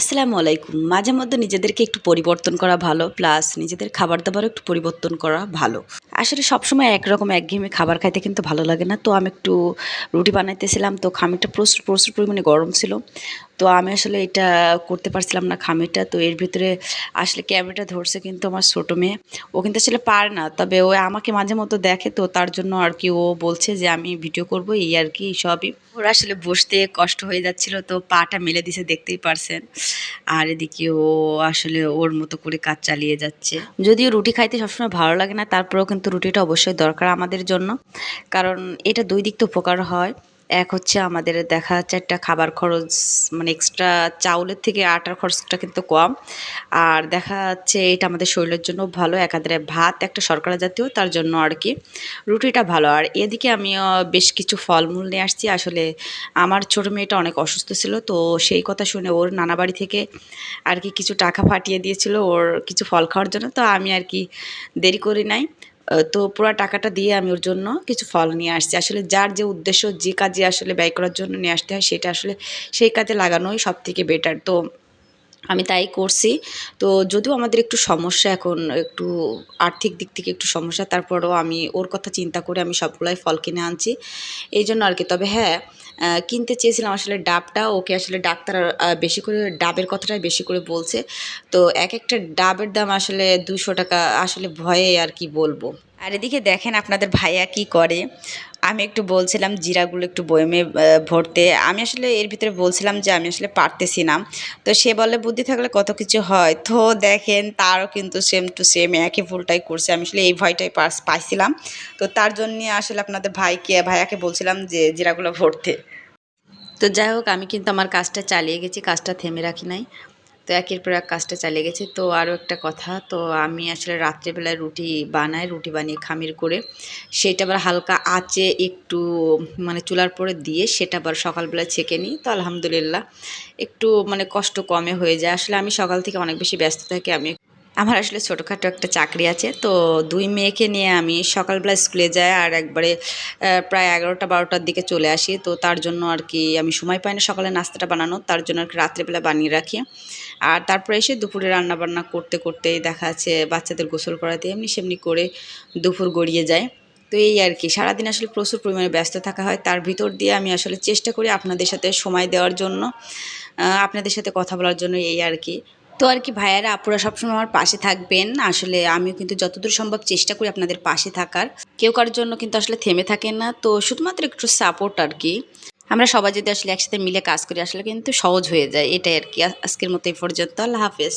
আসসালামু আলাইকুম। মাঝে মধ্যে নিজেদেরকে একটু পরিবর্তন করা ভালো, প্লাস নিজেদের খাবার দাবারও একটু পরিবর্তন করা ভালো। আসলে সবসময় একরকম, একঘেয়েমি খাবার খাইতে কিন্তু ভালো লাগে না। তো আমি একটু রুটি বানাইতেছিলাম, তো খামিরটা প্রচুর প্রচুর পরিমাণে গরম ছিল। তো আমি আসলে এটা করতে পারছিলাম না খামিরটা। তো এর ভিতরে আসলে ক্যামেরাটা ধরছে কিন্তু আমার ছোটো মেয়ে। ও কিন্তু আসলে পারে না, তবে ও আমাকে মাঝে মতো দেখে। তো তার জন্য আর কি ও বলছে যে, আমি ভিডিও করব, এই আর কি সবই। ওর আসলে বসতে কষ্ট হয়ে যাচ্ছিল, তো পাটা মেলে দিছে, দেখতেই পারছেন। আর এদিকে ও আসলে ওর মতো করে কাজ চালিয়ে যাচ্ছে। যদিও রুটি খাইতে সবসময় ভালো লাগে না, তারপরেও কিন্তু রুটিটা অবশ্যই দরকার আমাদের জন্য। কারণ এটা দুই দিক তো উপকার হয়। এক হচ্ছে আমাদের দেখা যাচ্ছে একটা খাবার খরচ মানে এক্সট্রা চাউলের থেকে আটার খরচটা কিন্তু কম। আর দেখা যাচ্ছে এটা আমাদের শরীরের জন্য ভালো, একাধারে ভাত একটা শর্করা জাতীয়, তার জন্য আর কি রুটিটা ভালো। আর এদিকে আমিও বেশ কিছু ফলমূল নিয়ে আসছি। আসলে আমার ছোট মেয়েটা অনেক অসুস্থ ছিল, তো সেই কথা শুনে ওর নানা বাড়ি থেকে আর কি কিছু টাকা ফাটিয়ে দিয়েছিল, ওর কিছু ফল খাওয়ার জন্য। তো আমি আর কি দেরি করি নাই। তো পুরো টাকাটা দিয়ে আমি ওর জন্য কিছু ফল নিয়ে আসছি। আসলে যার যে উদ্দেশ্য, যে কাজে আসলে ব্যয় করার জন্য নিয়ে আসতে হয়, সেটা আসলে সেই কাজে লাগানোই সব থেকে বেটার তো আমি তাই করছি। তো যদিও আমাদের একটু সমস্যা এখন, একটু আর্থিক দিক থেকে একটু সমস্যা, তারপরেও আমি ওর কথা চিন্তা করে আমি সবগুলাই ফল কিনে আনছি। এই জন্য আর কি। তবে হ্যাঁ কিনতে চেয়েছিলাম আসলে ডাবটা, ওকে আসলে ডাক্তার বেশি করে ডাবের কথাটাই বেশি করে বলছে। তো এক একটা ডাবের দাম আসলে দুশো টাকা, আসলে ভয়ে আর কি বলব। আর এদিকে দেখেন আপনাদের ভাইয়া কি করে। আমি একটু বলছিলাম জিরাগুলো একটু বয়মে ভরতে। আমি আসলে এর ভিতরে বলছিলাম যে আমি আসলে পারতেছি না। তো সে বলে, বুদ্ধি থাকলে কত কিছু হয়? তো দেখেন তারও কিন্তু সেম টু সেম একই ভুলটাই করছে। আমি আসলে এই ভয়টাই পাস- পাইছিলাম। তো তার জন্যে আসলে আপনাদের ভাইকে, ভাইয়াকে বলছিলাম যে জিরাগুলো ভরতে। তো যাই হোক, আমি কিন্তু আমার কাজটা চালিয়ে গেছি, কাজটা থেমে রাখি নাই। তো একের পর এক কাজটা চালিয়ে গেছে। তো আরও একটা কথা, তো আমি আসলে রাত্রেবেলায় রুটি বানাই, রুটি বানিয়ে খামির করে, সেটা আবার হালকা আঁচে একটু মানে চুলার পরে দিয়ে সেটা আবার সকালবেলা ছেঁকে নিই। তো আলহামদুলিল্লাহ, একটু মানে কষ্ট কমে হয়ে যায়। আসলে আমি সকাল থেকে অনেক বেশি ব্যস্ত থাকি, আমি আমার আসলে ছোটোখাটো একটা চাকরি আছে, তো দুই মেয়েকে নিয়ে আমি সকালবেলা স্কুলে যাই আর একবারে প্রায় এগারোটা বারোটার দিকে চলে আসি। তো তার জন্য আর কি আমি সময় পাই না সকালে নাস্তাটা বানানো, তার জন্য আর কি রাত্রেবেলা বানিয়ে রাখি। আর তারপরে এসে দুপুরে রান্না বান্না করতে করতেই দেখা যাচ্ছে বাচ্চাদের গোসল করাতে এমনি সেমনি করে দুপুর গড়িয়ে যায়। তো এই আর কি, সারাদিন আসলে প্রচুর পরিমাণে ব্যস্ত থাকা হয়। তার ভিতর দিয়ে আমি আসলে চেষ্টা করি আপনাদের সাথে সময় দেওয়ার জন্য আপনাদের সাথে কথা বলার জন্য এই আর কি। তো আর কি ভাইয়ারা, আপুরা সবসময় আমার পাশে থাকবেন। আসলে আমিও কিন্তু যতদূর সম্ভব চেষ্টা করি আপনাদের পাশে থাকার। কেউ কারোর জন্য কিন্তু আসলে থেমে থাকেন না। তো শুধুমাত্র একটু সাপোর্ট আর কি। আমরা সবাই যদি আসলে একসাথে মিলে কাজ করি, আসলে কিন্তু সহজ হয়ে যায়। এটাই আর কি। আজকের মতো এই পর্যন্ত। আল্লাহ হাফেজ।